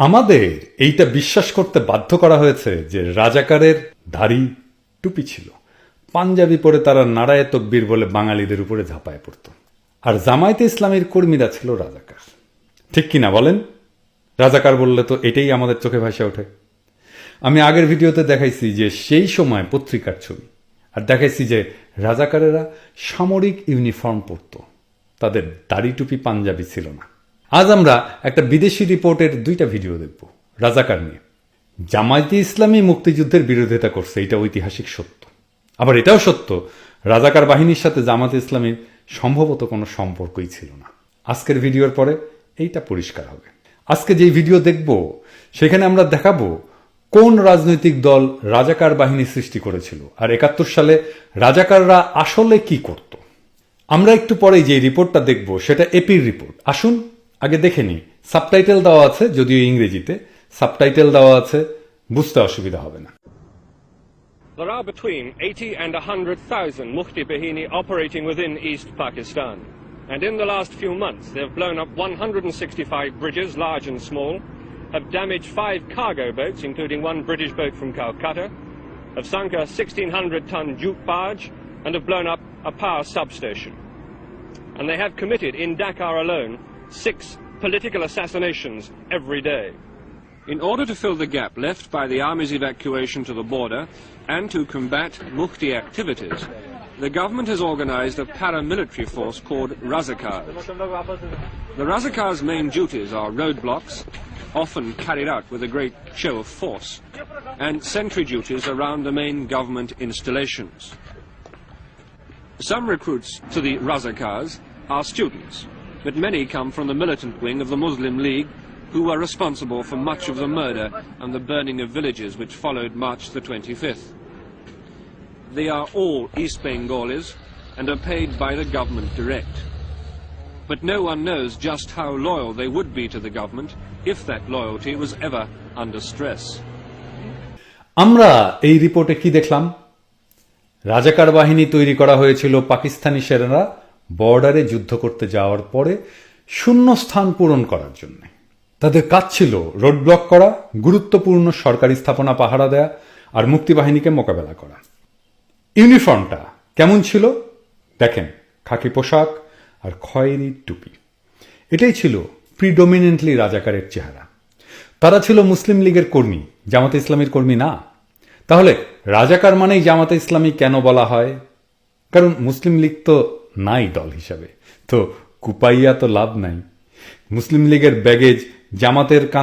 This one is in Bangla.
আমাদের এইটা বিশ্বাস করতে বাধ্য করা হয়েছে যে রাজাকারের দাড়ি টুপি ছিল। পাঞ্জাবি পরে তারা নারায় তকবীর বলে বাঙালিদের উপরে ঝাঁপায় পড়ত। আর জামায়াতে ইসলামের কর্মীরা ছিল রাজাকার। ঠিক কিনা বলেন? রাজাকার বললে তো এটাই আমাদের চোখে ভাসে ওঠে। আমি আগের ভিডিওতে দেখাইছি যে সেই সময় পত্রিকার ছবি। আর দেখাইছি যে রাজাকারেরা সামরিক ইউনিফর্ম পরত। তাদের দাড়ি টুপি পাঞ্জাবি ছিল না। আজ আমরা একটা বিদেশি রিপোর্টের দুইটা ভিডিও দেখব, রাজাকার নিয়ে। জামায়াতে ইসলামী মুক্তিযুদ্ধের বিরোধিতা করছে, এটা ঐতিহাসিক সত্য। আবার এটাও সত্য, রাজাকার বাহিনীর সাথে জামাতে ইসলামীর সম্ভবত কোনো সম্পর্কই ছিল না। আজকের ভিডিওর পরে এইটা পরিষ্কার হবে। আজকে যে ভিডিও দেখব, সেখানে আমরা দেখাবো কোন রাজনৈতিক দল রাজাকার বাহিনী সৃষ্টি করেছিল আর একাত্তর সালে রাজাকাররা আসলে কি করত। আমরা একটু পরেই যে রিপোর্টটা দেখব, সেটা এপির রিপোর্ট। আসুন আগে দেখে নিই সাবটাইটেল দেওয়া আছে যদিও ইংরেজিতে সাবটাইটেল দেওয়া আছে বুঝতে অসুবিধা হবে না There are between 80 and 100,000 Mufti Bahini operating within East Pakistan. And in the last few months, they've blown up 165 bridges, large and small, have damaged five cargo boats, including one British boat from Calcutta, have sunk a 1,600-ton jute barge, and have blown up a power substation. And they have committed, in Dakar alone, six political assassinations every day. In order to fill the gap left by the army's evacuation to the border and to combat Mufti activities, the government has organized a paramilitary force called Razakars. The Razakars' main duties are roadblocks, often carried out with a great show of force, and sentry duties around the main government installations. Some recruits to the Razakars are students, but many come from the militant wing of the Muslim League who were responsible for much of the murder and the burning of villages which followed March the 25th. They are all East Bengalis and are paid by the government direct. But no one knows just how loyal they would be to the government if that loyalty was ever under stress. আমরা এই রিপোর্টে কি দেখলাম রাজাকার বাহিনী তৈরি করা হয়েছিল পাকিস্তানি সেনারা বর্ডারে যুদ্ধ করতে যাওয়ার পরে শূন্য স্থান পূরণ করার জন্য। তাদের কাজ ছিল রোড ব্লক করা, গুরুত্বপূর্ণ সরকারি স্থাপনা পাহারা দেয়া আর মুক্তিবাহিনীকে মোকাবেলা করা। ইউনিফর্মটা কেমন ছিল? দেখেন, খাকি পোশাক আর খয়েরি টুপি। এটাই ছিল প্রিডোমিনেন্টলি রাজাকারের চেহারা। তারা ছিল মুসলিম লীগের কর্মী, জামাতে ইসলামীর কর্মী না। তাহলে রাজাকার মানেই জামাতে ইসলামী কেন বলা হয়? কারণ মুসলিম লীগ তো নাই দল হিসাবে। তো কুপাইয়া তো লাভ নাই। মুসলিম লীগের ব্যাগেজ জামাতের কান